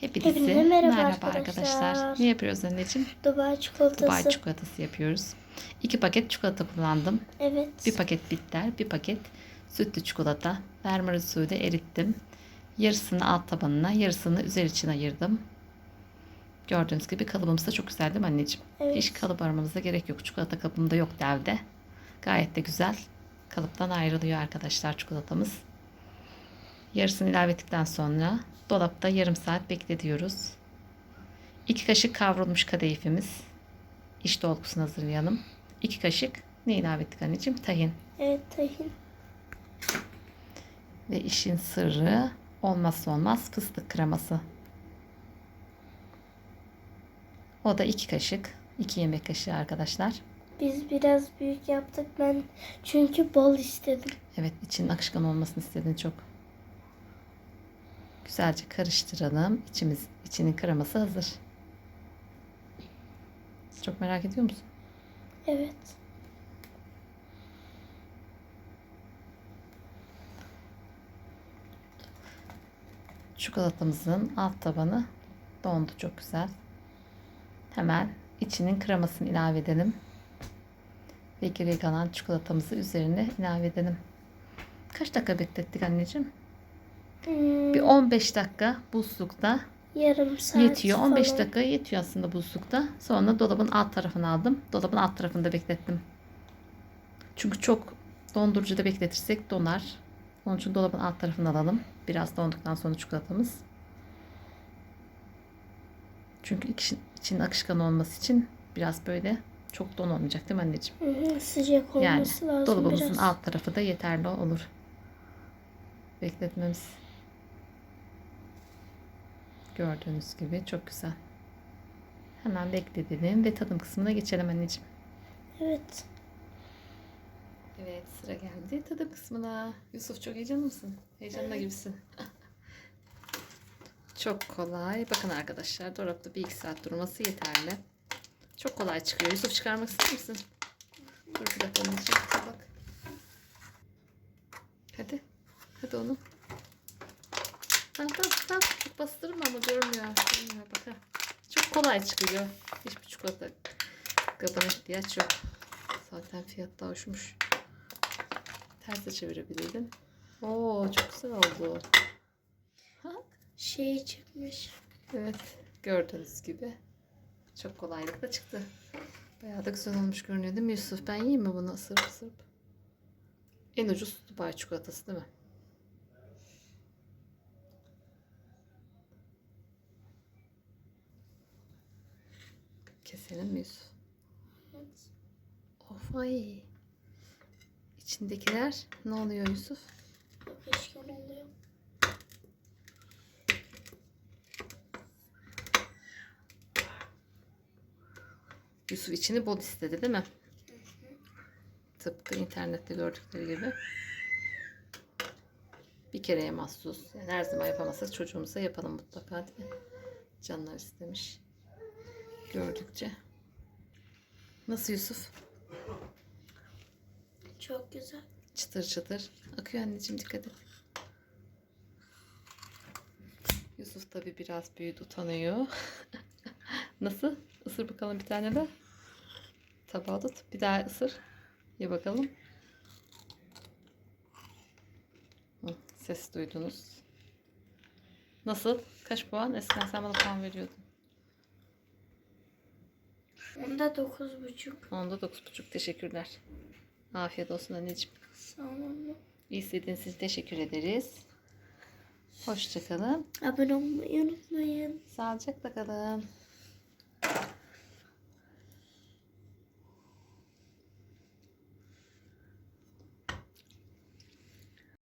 Hepinize, Hepinize merhaba merhaba, arkadaşlar. arkadaşlar. Ne yapıyoruz anneciğim? Dubai çikolatası. Dubai çikolatası yapıyoruz. İki paket çikolata kullandım. Evet. Bir paket bitter, bir paket sütlü çikolata. Mermer da erittim. Yarısını alt tabanına, yarısını üzeri için ayırdım. Gördüğünüz gibi kalıbımız da çok güzel değil mi anneciğim? Evet. Hiç kalıp aramanıza gerek yok. Çikolata kabımda yok devde. Gayet de güzel. Kalıptan ayrılıyor arkadaşlar çikolatamız. Yarısını ilave ettikten sonra dolapta yarım saat bekletiyoruz. 2 kaşık kavrulmuş kadayıfimiz. İç dolgusunu hazırlayalım. 2 kaşık ne ilave ettik anneciğim? Tahin. Evet tahin. Ve işin sırrı olmazsa olmaz fıstık kreması. O da 2 kaşık. 2 yemek kaşığı arkadaşlar. Biz biraz büyük yaptık ben çünkü bol istedim. Evet için akışkan olmasını istedin çok. Güzelce karıştıralım. İçimiz, içinin kreması hazır. Çok merak ediyor musun? Evet. Çikolatamızın alt tabanı dondu çok güzel. Hemen içinin kremasını ilave edelim. Ve geri kalan çikolatamızı üzerine ilave edelim. Kaç dakika beklettik anneciğim? Hmm, Bir 15 dakika buzlukta yarım saat yetiyor. 15 falan. dakika yetiyor aslında buzlukta. Sonra dolabın alt tarafını aldım. Dolabın alt tarafında beklettim. Çünkü çok dondurucuda bekletirsek donar. Onun için dolabın alt tarafını alalım. Biraz donduktan sonra çikolatamız. Çünkü için, için akışkan olması için biraz böyle çok don olmayacak değil mi anneciğim? Hı hı, sıcak olması Yani lazım dolabımızın biraz. alt tarafı da yeterli olur. Bekletmemiz. Gördüğünüz gibi çok güzel. Hemen bekletelim ve tadım kısmına geçelim anneciğim. Evet. Evet sıra geldi tadım kısmına. Yusuf çok heyecanlı mısın? Heyecanlı gibisin. çok kolay. Bakın arkadaşlar dolapta bir iki saat durması yeterli. Çok kolay çıkıyor. Yusuf çıkarmak ister misin? Dur bir dakika. Bak. Hadi. Hadi onu. Tamam tamam tamam. Çok bastırma ama görmüyor. Görmüyor bak ha. Çok kolay çıkıyor. Hiçbir çikolata kabına ihtiyaç yok. Zaten fiyat da hoşmuş. Terse çevirebilirdin. Oo çok güzel oldu. Ha? Şey çıkmış. Evet gördüğünüz gibi. Çok kolaylıkla çıktı. Bayağı da güzel olmuş görünüyor değil mi Yusuf? Ben yiyeyim mi bunu ısırıp ısırıp? En ucuz Dubai çikolatası değil mi? Keselim mi Yusuf? Evet. Of ay. İçindekiler ne oluyor Yusuf? Yapışkan oluyor. Yusuf içini bol istedi değil mi? Tıpkı internette gördükleri gibi. Bir kereye mahsus. Yani her zaman yapamazsak çocuğumuza yapalım mutlaka değil mi? Canlar istemiş. Gördükçe. Nasıl Yusuf? Çok güzel. Çıtır çıtır. Akıyor anneciğim dikkat et. Yusuf tabi biraz büyüdü utanıyor. Nasıl? Isır bakalım bir tane de. Tabağı tut. Bir daha ısır. Ye bakalım. Hı, ses duydunuz. Nasıl? Kaç puan? Eskiden sen bana puan veriyordun. Onda dokuz buçuk. Onda 9,5. Teşekkürler. Afiyet olsun anneciğim. Sağ olun. İstediğiniz için teşekkür ederiz. Hoşçakalın. Abone olmayı unutmayın. Sağlıcakla kalın.